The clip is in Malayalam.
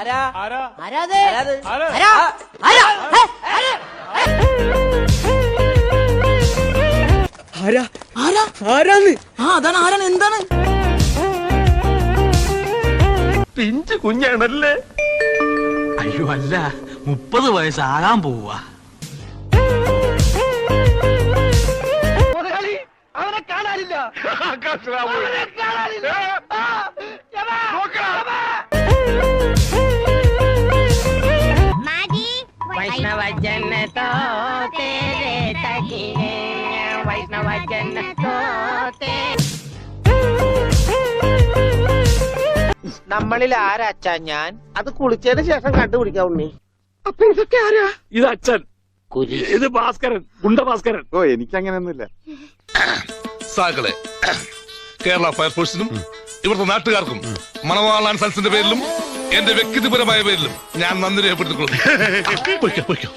ആരാ? ആരാ? ആരാ? ആരാ? ആരാ? ആരാ? ആരാ? ആരാ? ആരാന്ന്? ആ അതാണ് ആരാണ്? എന്താണ്? പിഞ്ചു കുഞ്ഞാണല്ലേ? അയ്യോ അല്ല. മുപ്പത് വയസ്സാകാൻ പോവാ മുതലാളി അവനെ കാണാനില്ല. അവനെ കാണാനില്ല. जन तो तेरे तकीने वैष्णव जन तो तेरे നമ്മളിൽ ആരാച്ചാ ഞാൻ അത് കുളിച്ചതിന് ശേഷം കണ്ടുപിടിക്കാം ഉണ്ണി അപ്പൊ ഇതൊക്കെ ആരാ ഇത് അച്ഛൻ ഇത് ഭാസ്കരൻ ഗുണ്ട ഭാസ്കരൻ ഓ എനിക്കങ്ങനെയൊന്നുമില്ല സാക്കളെ കേരള ഫയർഫോഴ്സിനും ഇവിടുത്തെ നാട്ടുകാർക്കും മണവാളാൻ സൽസിന്റെ പേരിലും എന്റെ വ്യക്തിപരമായ പേരിലും ഞാൻ നന്ദി രേഖപ്പെടുത്തിക്കൊള്ളുന്നു പൊയ്ക്കോ, പൊയ്ക്കോ.